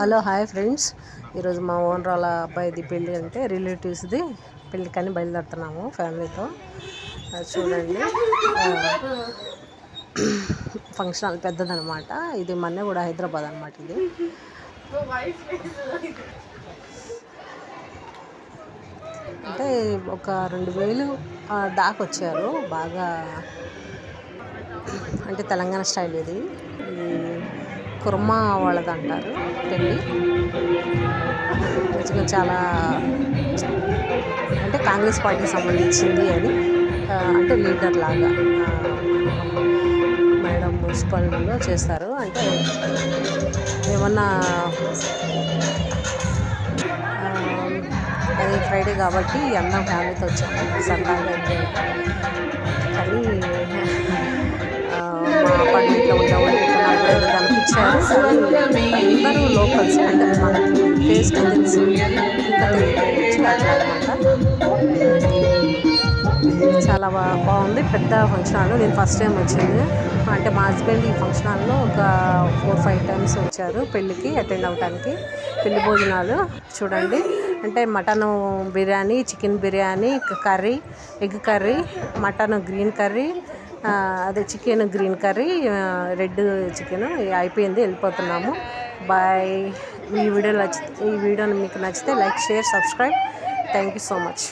Hello hi friends. ఈరోజు మా ఓనరాల అబ్బాయిది పెళ్ళి అంటే రిలేటివ్స్ది పెళ్ళికని బయలుదేరుతున్నాము ఫ్యామిలీతో. చూడండి. ఫంక్షన్ హాల్ పెద్దదనమాట. ఇది మొన్నే కూడా హైదరాబాద్ అనమాట ఇది. అంటే ఒక రెండు వేలు దాకా వచ్చారు బాగా అంటే తెలంగాణ స్టైల్ ఇది. కుర్మా వాళ్ళది అంటారు పెళ్ళి. నిజంగా చాలా అంటే కాంగ్రెస్ పార్టీకి సంబంధించింది అది. అంటే లీడర్ లాగా మేడం మున్సిపాలిటీలో చేస్తారు. అంటే ఏమన్నా అది ఫ్రైడే కాబట్టి అందరం ఫ్యామిలీతో వచ్చాము. సరదాగా కానీ ఎవరు అందరూ లోకల్స్ అంటే మనకి ఫేస్ తెలుసు. అనమాట చాలా బా బాగుంది పెద్ద ఫంక్షన్ హాల్. నేను ఫస్ట్ టైం వచ్చింది. అంటే మా హస్బెండ్ ఈ ఫంక్షన్ హాల్లో ఒక ఫోర్ ఫైవ్ టైమ్స్ వచ్చారు పెళ్ళికి అటెండ్ అవ్వడానికి పెళ్ళి భోజనాలు చూడండి. అంటే mutton biryani chicken biryani curry egg curry mutton green curry అదే chicken green curry red chicken అయిపోయింది వెళ్ళిపోతున్నాము. బాయ్ ఈ వీడియో నచ్చితే ఈ వీడియో మీకు నచ్చితే like share subscribe. Thank you so much